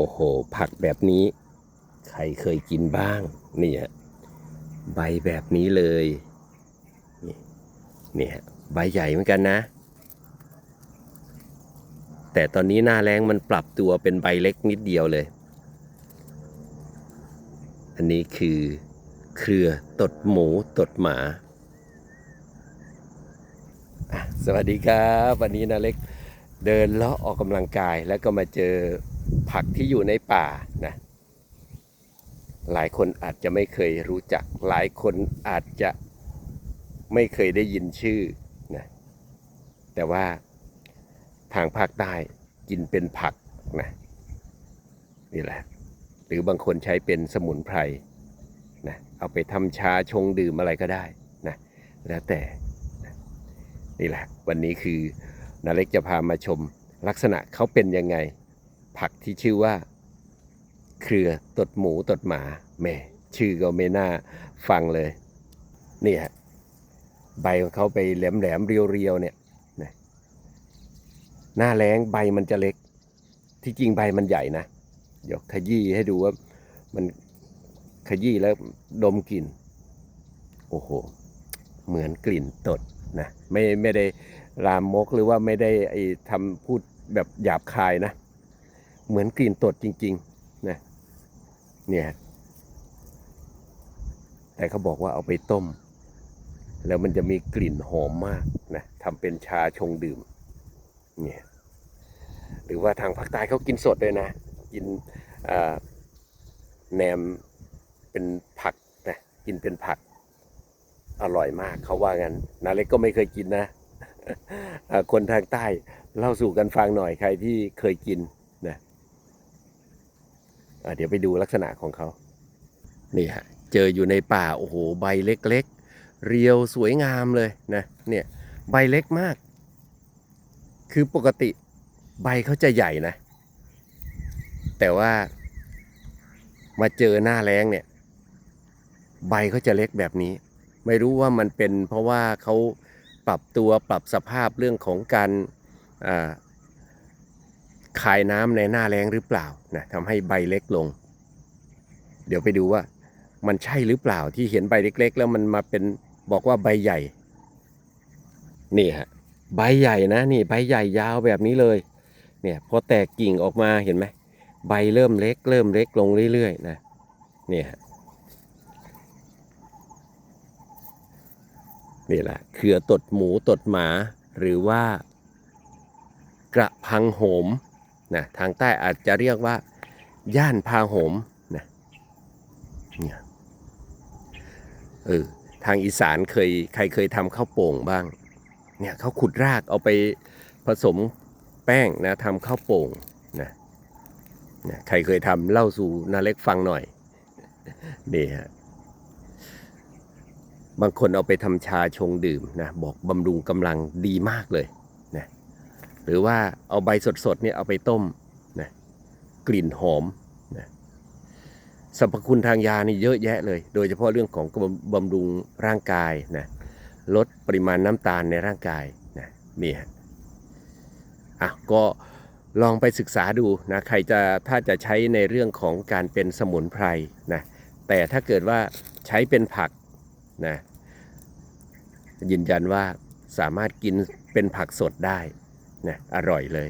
โอ้โห ผักแบบนี้ ใครเคยกินบ้าง นี่ยใบแบบนี้เลยนี่เนี่ยใบใหญ่เหมือนกันนะ แต่ตอนนี้หน้าแรงมันปรับตัวเป็นใบเล็กนิดเดียวเลย อันนี้คือเครือตดหมูตดหมาอะสวัสดีครับ วันนี้นาเล็กเดินเลาะออกกำลังกายแล้วก็มาเจอ ผักที่อยู่ในป่านะหลายคนอาจจะไม่เคยรู้จัก หลายคนอาจจะไม่เคยได้ยินชื่อนะแต่ว่าทางภาคใต้กินเป็นผักนะนี่แหละ หรือบางคนใช้เป็นสมุนไพรนะเอาไปทำชาชงดื่มอะไรก็ได้นะแล้วแต่นี่แหละ วันนี้คือนาเล็กจะพามาชมลักษณะเขาเป็นยังไง ผักที่ชื่อว่า เครือตดหมูตดหมาแม่ชื่อก็ไม่น่าฟังเลยเนี่ยใบของเขาไปแหลมแหลมๆเรียวเรียวๆเนี่ยหน้าแรงใบมันจะเล็ก ที่จริงใบมันใหญ่นะเดี๋ยวขยี้ให้ดูว่ามันขยี้แล้วดมกลิ่น โอ้โห เหมือนกลิ่นตดนะไม่ไม่ได้ลามมกหรือว่าไม่ได้ไอทำพูดแบบหยาบคายนะ เหมือนกลิ่นตดจริงๆนะเนี่ยแต่เขาบอกว่าเอาไปต้ม แล้วมันจะมีกลิ่นหอมมากนะทำเป็นชาชงดื่มเนี่ยหรือว่าทางภาคใต้เขากินสดเลยนะ กินแหนมเป็นผักนะกินเป็นผักอร่อยมากเขาว่างั้นนาเล็กก็ไม่เคยกินนะคนทางใต้เล่าสู่กันฟังหน่อยใครที่เคยกิน เดี๋ยวไปดูลักษณะของเขานี่ฮะเจออยู่ในป่าโอ้โหใบเล็กๆ เรียวสวยงามเลยนะเนี่ยใบเล็กมาก คือปกติใบเขาจะใหญ่นะ แต่ว่ามาเจอหน้าแรงเนี่ย ใบเขาจะเล็กแบบนี้ ไม่รู้ว่ามันเป็นเพราะว่าเขาปรับตัวปรับสภาพเรื่องของการอ คายน้ำในหน้าแรงหรือเปล่านะทำให้ใบเล็กลง เดี๋ยวไปดูว่ามันใช่หรือเปล่าที่เห็นใบเล็ก ๆ แล้วมันมาเป็นบอกว่าใบใหญ่ นี่ฮะใบใหญ่นะนี่ใบใหญ่ยาวแบบนี้เลย เนี่ยพอแตกกิ่งออกมาเห็นไหมใบเริ่มเล็ก เริ่มเล็กลงเรื่อยๆนะเนี่ยฮะนี่แหละเครือตดหมูตดหมาหรือว่ากระพังโหม นะทางใต้อาจจะเรียกว่า ย่านพาโหมนะเนี่ยเออทางอีสานเคยใครเคยทำข้าวโป่งบ้างเนี่ยเขาขุดรากเอาไปผสมแป้งนะทำข้าวโป่งนะนะใครเคยทำเล่าสู่นาเล็กฟังหน่อยนี่ฮะบางคนเอาไปทำชาชงดื่มนะบอกบำรุงกำลังดีมากเลยนะ หรือว่าเอาใบสดๆเนี่ยเอาไปต้มนะกลิ่นหอมนะสรรพคุณทางยานี่เยอะแยะเลย โดยเฉพาะเรื่องของบำรุงร่างกายนะลดปริมาณน้ำตาลในร่างกายนะนี่ฮะอะก็ลองไปศึกษาดูนะใครจะถ้าจะใช้ในเรื่องของการเป็นสมุนไพรนะแต่ถ้าเกิดว่าใช้เป็นผักนะยืนยันว่าสามารถกินเป็นผักสดได้ นะอร่อยเลย